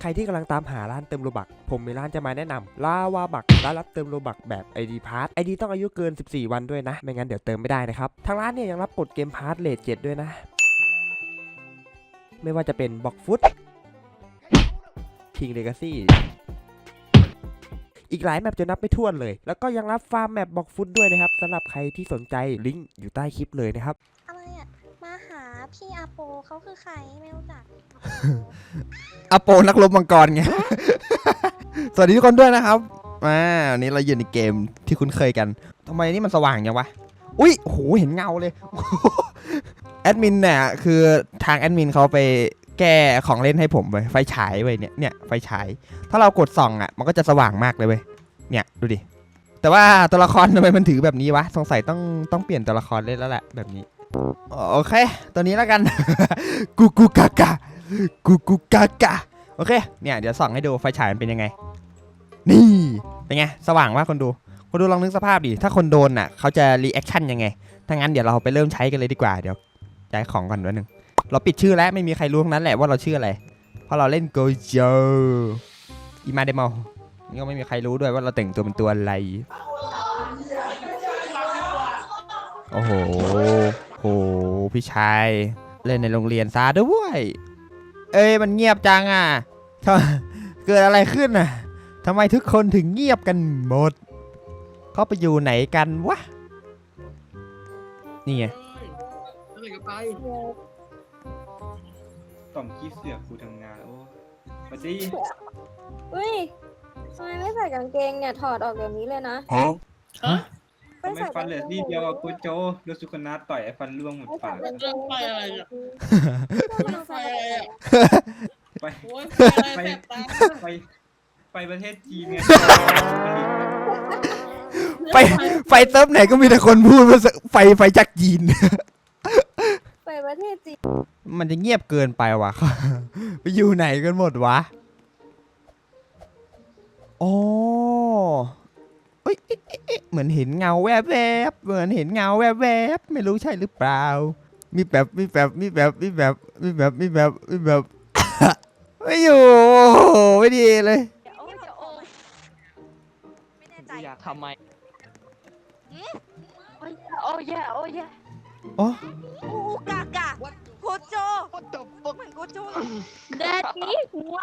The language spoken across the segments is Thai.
ใครที่กำลังตามหาร้านเติมโลบัก ผมมีร้านจะมาแนะนำลาวาบักร้านรับเติมโลบักแบบ ID p a s s ID ต้องอายุเกิน 14 วันด้วยนะ ไม่งั้นเดี๋ยวเติมไม่ได้นะครับ ทางร้านเนี่ยยังรับกดเกมพาร์ทเลทเจ็ดด้วยนะ ไม่ว่าจะเป็นบ็อกฟุตคิงเลกาซี่อีกหลายแมปจะนับไม่ถ้วนเลย แล้วก็ยังรับฟาร์มแมปบ็อกฟุตด้วยนะครับสำหรับใครที่สนใจลิงก์อยู่ใต้คลิปเลยนะครับ พี่อาโปเขาคือใครไม่รู้จักอโปนักรบมังกรไง สวัสดีทุกคนด้วยนะครับมาวันนี้เราอยู่ในเกมที่คุ้นเคยกันทำไมนี่มันสว่างยังวะ อุ้ยโอ้โห เห็นเงาเลย แอดมินเนี่ยคือทางแอดมินเขาไปแก้ของเล่นให้ผมไปไฟฉายไว้เนี่ย เนี่ย ไฟฉาย ถ้าเรากดส่องอะ มันก็จะสว่างมากเลยเว้ย เนี่ย ดูดิ แต่ว่าตัวละครทำไมมันถือแบบนี้วะ สงสัยต้องต้องเปลี่ยนตัวละครเล่นแล้วแหละแบบนี้ โอเค ตัวนี้แล้วกัน กูกูกากากูกูกากะโอเค เนี่ย เดี๋ยวส่องให้ดูไฟฉายมันเป็นยังไง นี่ เป็นไง สว่างว่าคนดู คนดูลองนึกสภาพดิ ถ้าคนโดนน่ะ เขาจะรีแอคชั่นยังไง ถ้างั้นเดี๋ยวเราไปเริ่มใช้กันเลยดีกว่า เดี๋ยวย้ายของก่อนแป๊บนึง เราปิดชื่อแล้วไม่มีใครรู้ทั้งนั้นแหละว่าเราชื่ออะไร เพราะเราเล่นโกโจอีมาเดมอลนี่ก็ไม่มีใครรู้ด้วยว่าเราแต่งตัวเป็นตัวอะไร โอ้โห โหพี่ชาย เล่นในโรงเรียนซาด้วย เอ้ยมันเงียบจังอะทำเกิดอะไรขึ้นอะทำไมทุกคนถึงเงียบกันหมดเขาไปอยู่ไหนกันวะ นี่ไงอะไรก็ไปต่อมขี้เสือกกูทำงานโอ้สวัสดีอุ้ยทำไมไม่ใส่กางเกงเนี่ย ถอดออกเดี๋ยวนี้เลยนะ ทำไมฟันเหลือซี่เดียวกับกูโจโดนสุกนาต่อยไอ้ฟันร่วงหมดไม่ใส่ปากกางเกงไปอะไรเนี่ยไฟอะไรอะไปโอ้ยไปไปอะไรแสบตาไปไปประเทศจีนไงไปไฟเซิร์ฟไหนก็มีแต่คนพูดว่าไฟไฟจากจีน ไปประเทศจีน มันจะเงียบเกินไปว่ะไปอยู่ไหนกันหมดวะ อ๋อ เอ้ยเอ๊ะเอ๊ะเอ๊ะเหมือนเห็นเงาแวบๆเหมือนเห็นเงาแวบๆไม่รู้ใช่หรือเปล่า มีแบบมีแบบมีแบบมีแบบมีแบบมีแบบมีแบบไม่อยู่โอ้โหไม่ดีเลย เดี๋ยวโอ้ยเดี๋ยวโอ้ยไม่แน่ใจอยากทำไมโอ้ยโอ้ยโอ้ยอ๋ออูกากะโคโจเหมือนโคโจเด็ดนี้หัว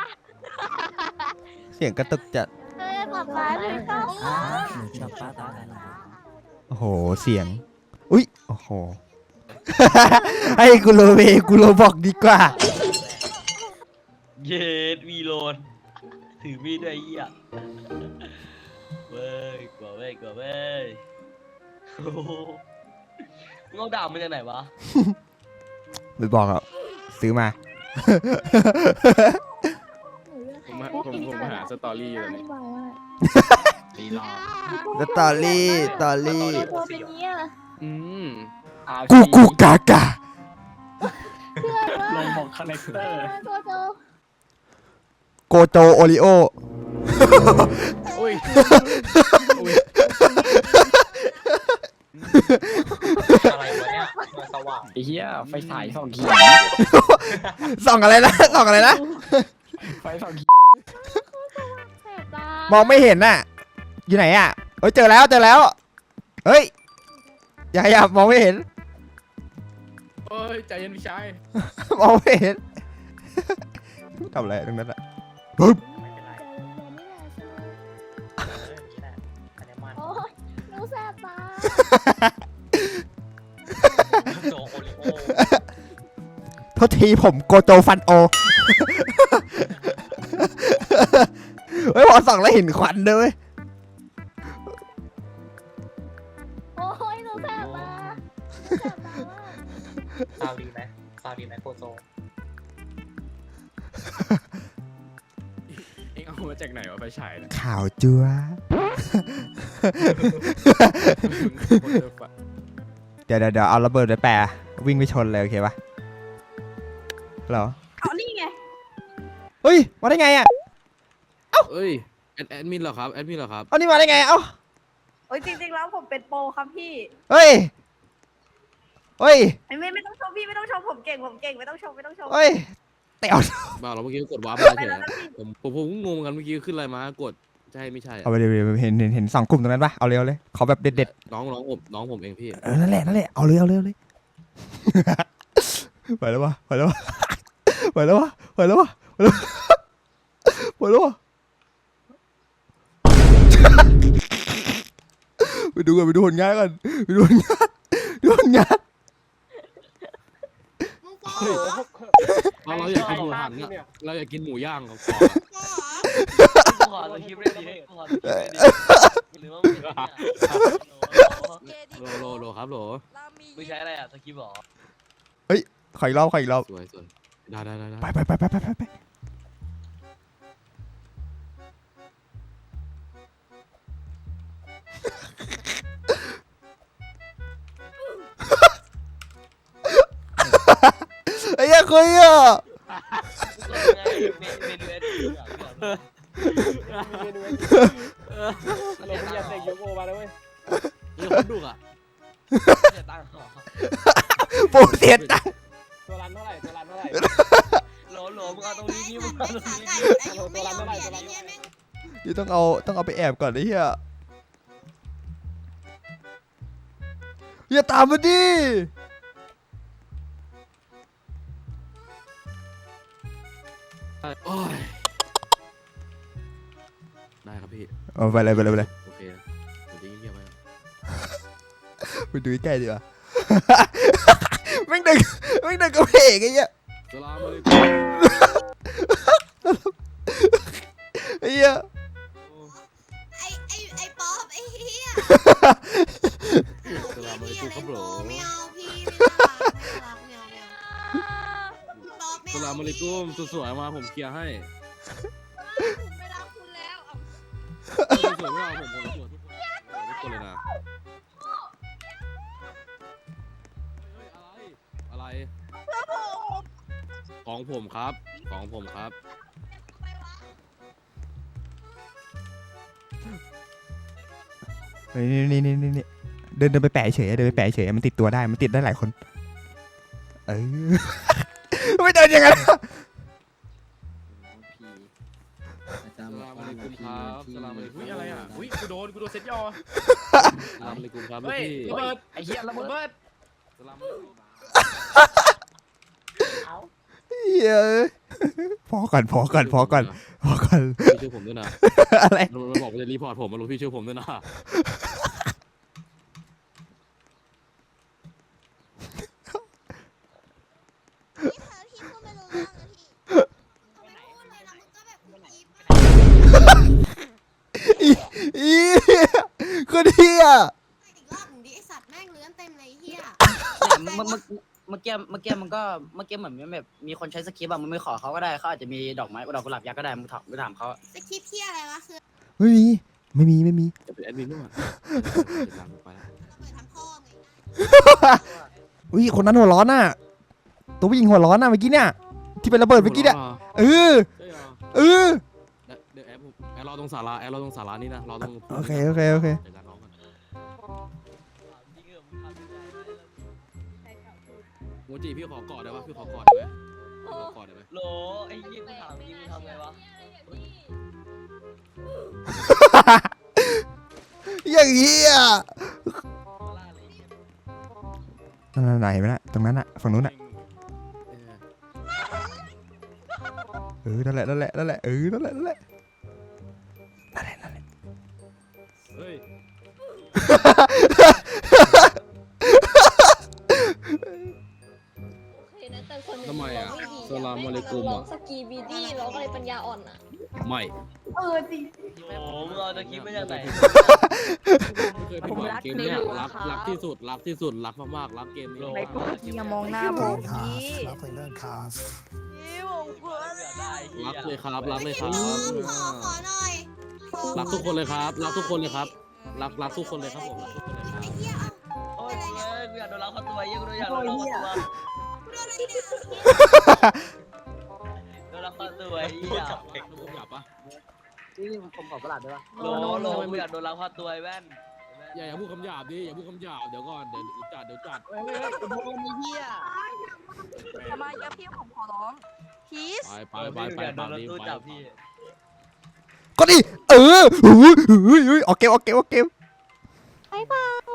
เสียงกระตุกจัด เอ้ยป๊าป๊าไม่ต้องโอ้โห เสียง อุ๊ย โอ้โหให้กูโรเวกูโรบอกดีกว่า เยดวีโลนถือมีดด้วยไอ้เหี้ยเว้ยกว่าเว้ยกว่าเว้ยโอ้โหมึงเอาดาบมาจากไหนวะ ไม่บอกอะซื้อมา ผมมาผมผมหาสตอรี่อยู่ตอนนี้รีรอสตอรี่สตอรี่ ตัวเป็นเนี้ยอืมกูกูกากาลงบอกคาแรคเตอร์โคโจโกโจโอริโออุ้ยอุ้ยอะไรวะเนี่ยมันสว่างไอ้เหี้ยไฟฉายสองขีด ส่องอะไรนะส่องอะไรนะ ไฟสองขีดแสบตา มองไม่เห็นน่ะ อยู่ไหนอะเฮ้ยเจอแล้วเจอแล้ว เฮ้ย อย่าอย่ามองไม่เห็นโอ้ยใจเย็นพี่ชายมองไม่เห็น ทำอะไรตรงนั้นอะปึ๊บไม่เป็นไรเออนี่แหละอันนี้มันโอ้ยหนูแสบตาโจโอริโอโทษทีผมโกโจฟันโอเฮ้ยพอส่องแล้วเห็นควันด้วยเวยโอ้ยหนูแสบตาหนูแสบตามากซาวดีไหมซาวดีไหมโคโซเอ็งเอามาจากไหนวะไฟฉายเนี่ยข่าวจัวเดี๋ยวเดี๋ยวเดี๋ยวเอาระเบิดไปแปะวิ่งไปชนเลยโอเคปะเหรอ เอานี่ไง เฮ้ย มาได้ไงอะ เอ้ยแอดแอดมินเหรอครับแอดมินเหรอครับ เอานี่มาได้ไง เอ้า โอ้ยจริงๆแล้วผมเป็นโปรครับพี่เฮ้ย เฮ้ยไม่ไม่ไม่ต้องชมพี่ไม่ต้องชมผมเก่งผมเก่งไม่ต้องชมไม่ต้องชมเฮ้ยเตะเอาบ้าเราเมื่อกี้กดวาร์ปมาเฉยอะผมผมผมงงกันเมื่อกี้ขึ้นอะไรมากดใช่ไม่ใช่อะเอาไปเดี๋ยวเดี๋ยวเห็นเห็นเห็นสองกลุ่มตรงนั้นปะเอาเร็วเลยขอแบบเด็ดน้องน้องผมน้องผมเองพี่ ๆเออนั่นแหละนั่นแหละเอาเลยเอาเลยเอาเลย ไปแล้ววะไปแล้ววะไปแล้ววะไปแล้ววะไปแล้ววะไปแล้ววะ ไปดูกันไปดูผลงานกันไปดูผลงานดูผลงานเฮ้ยเราเราอยากกินหมูหันอะเราอยากกินหมูย่างกับกรอบกูขอตัวคลิปเลยดิกูขอตัวคลิปเลยดิหรือว่ามึงเนี่ยเครดิตโลโลโลครับโลเรามีมึงใช้อะไรอะสคริปต์หรอขออีกรอบขออีกรอบสวยสวยได้ได้ได้ได้ไปไปไปไปไปไป เหี้ยคุยอะ เมนูเมนูเอ็ดดี้อะเราไม่อยากเด็กยกโอมาแล้วเว้ยเฮ้ยคนดุอะเสียตังค์หรอปูเสียตังค์ตัวรันเท่าไหร่ตัวรันเท่าไหร่โหลโหลมึงเอาตรงนี้ดิมึงเอาตรงนี้ดิตัวรันเท่าไหร่ตัวรันเท่าไหร่นี่ต้องเอาต้องเอาไปแอบก่อนไอ้เหี้ยอย่าตามมาดิ โอ้ยได้ครับพี่ เอาไปเลยไปเลยไปเลยโอเคผมจะเงียบๆไปนะไปดูใกล้ๆดีกว่า แม่งเด็กแม่งเด็กกับเพกไอ้เหี้ยสลามอะลัยไอ้เหี้ยไอไอไอป๊อปไอเฮียสลามอะลัยกุมครับโหลไม่เอาพี่ไม่น่ารักไม่น่ารัก ลามอะลัยกุมสวยๆมาผมเคลียร์ให้ผมไม่รักคุณแล้วเอาสวยๆไม่เอาผมผมสวยทุกคนทุกคนเลยนะเฮ้ยอะไร อะไรเพื่อผมของผมครับ ของผมครับเฮ้ยนี่นี่นี่นี่นี่เดินเดินไปแปะเฉยเดินไปแปะเฉยมันติดตัวได้มันติดได้หลายคน เออไม่ เดินอย่างนั้นสลามอะลัยกุมครับสลามอะลัยกุมอุ้ยอะไรอะอุ้ยกูโดนกูโดนเซ็ตยอสลามอะลัยกุมครับลูกเฮ้ยพี่ระเบิดไอ้เหี้ยระเบิดสลามอะลัยกุมเหี้ยพอก่อนพอก่อนพอก่อนพอก่อนพี่ช่วยผมด้วยนะอะไรมันมันบอกว่าจะรีพอร์ตผมมาลูกพี่ช่วยผมด้วยนะ พี่เธอพี่พูดไม่รู้เรื่องนะพี่เขาไม่พูดเลยนะมึงก็แบบยิ้ม อีอีคนเหี้ย อีกรอบหนึ่งดิไอสัตว์แม่งเลื้อนเต็มเลยเฮีย เนี่ยเมื่อเมื่อเมื่อกี้เมื่อกี้มันก็เมื่อกี้เหมือนแบบมีคนใช้สคริปต์อะมึงไม่ขอเขาก็ได้เขาอาจจะมีดอกไม้ดอกกุหลาบยักษ์ก็ได้มึงถามมึงถามเขาอะสคริปต์เฮียอะไรวะคือไม่มีไม่มีไม่มี จะเป็นแอดมินด้วยเดี๋ยวลาไปแล้วระเบิดทั้งพ่อไงอุ้ยคนนั้นหัวร้อนน่ะ ตัวผู้หญิงหัวร้อนน่ะเมื่อกี้เนี่ย ที่เป็นระเบิดเมื่อกี้เนี่ยเออใช่เหรอเออ เดี๋ยวแอดผมแอดรอตรงศาลาแอดรอตรงศาลานี่นะรอตรงโอเคโอเคโอเคจัดการน้ โมจิพี่ขอกอดได้ปะพี่ขอกอดได้ไหมพี่ขอกอดได้ไหมโหลไอ้เหี้ยกูถามจริงมึงทำไงวะอย่างเงี้ยล่าเลยไอ้เหี้ยนั่นไหนไหมนะตรงนั้นอะฝั่งนู้นอะเออเออนั่นแหละนั่นแหละนั่นแหละเออนั่นแหละนั่นแหละนั่นแหละนั่นแหละเฮ้ย ทำไมอะสลามอะลัยกุมอะสกีบีดี้เราก็เลยปัญญาอ่อนอะไม่เออจริง โอ้โหมึงเอาสคริปต์มาจากไหนไม่เคยผิดหวังเกมเนี้ยรักรักที่สุดรักที่สุดรักมากๆรักเกมนี้ไอ้มากพวกอย่ามองหน้าผมพี่นี่ผมกลัวอยากได้ไอ้ๆเหี้รัยกเลยครับรักเลยครับขอขอหน่อยรักทุกคนเลยครับ รักทุกคนเลยครับ รักรักทุกคนเลยครับผมรักทุกคนเลยครับไอ้เฮียเอาโอ้ยกูเลยกูอยากโดนเราเข้าตัวไอ้เหี้ยกูอยากโดนเราเข้าตัว กูโดนอะไรเนี่ยโดนเราเข้าตัวไอ้เหี้ยผมหยาบปะนี่ผมขอกุหลาบด้วยปะโหลโหลกูอยากโดนเราเข้าตัวไอ้แว่นอย่าอย่าพูดคำหยาบดิอย่าพูดคำหยาบเดี๋ยวก่อนเดี๋ยวเดี๋ยวจัดเดี๋ยวจัดเฮ้ยเฮ้ยผมมีเหี้ยทำไมอะพี่ผมขอร้องพีชไปไปไปไปโดนรถตู้จับพี่ก็ดิเอออุ้ยอุ้ยอุ้ยออกเกมออกเกมออกเกมบ๊ายบาย